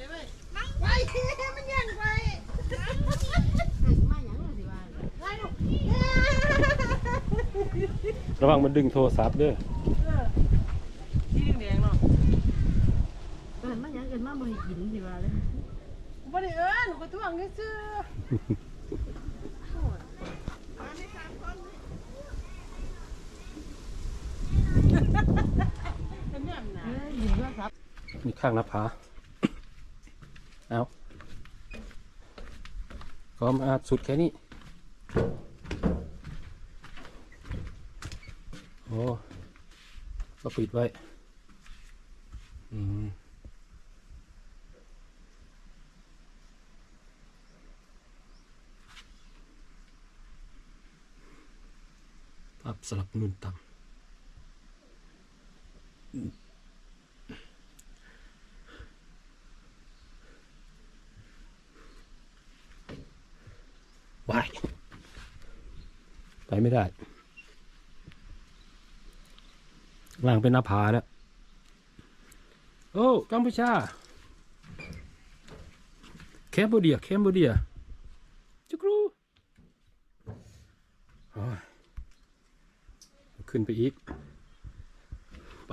ได้ไหมไปมันยังไปมาอย่งนั้นสิว่าไประวังมันดึงโทรศัพท์เด้อที่แดงเนาะเอินมาอย่างเอินมาบ่ให้กินสิว่าเลยบ่ได้เอิ้นก็ทวงซื่อเป็นแบบไหนเอ้ยอยู่ว่าครับมีข้างหน้าผา เอาก็มาสุดแค่นี้ โอ้ก็ปิดไว้ อืมปรับสลับนุ่นต่ำ วายไปไม่ได้ล่างเป็นหน้าผาแล้ว โอ้กัมพูชาแคมโบเดียแคมโบเดียจุกรูขึ้นไปอีก ไป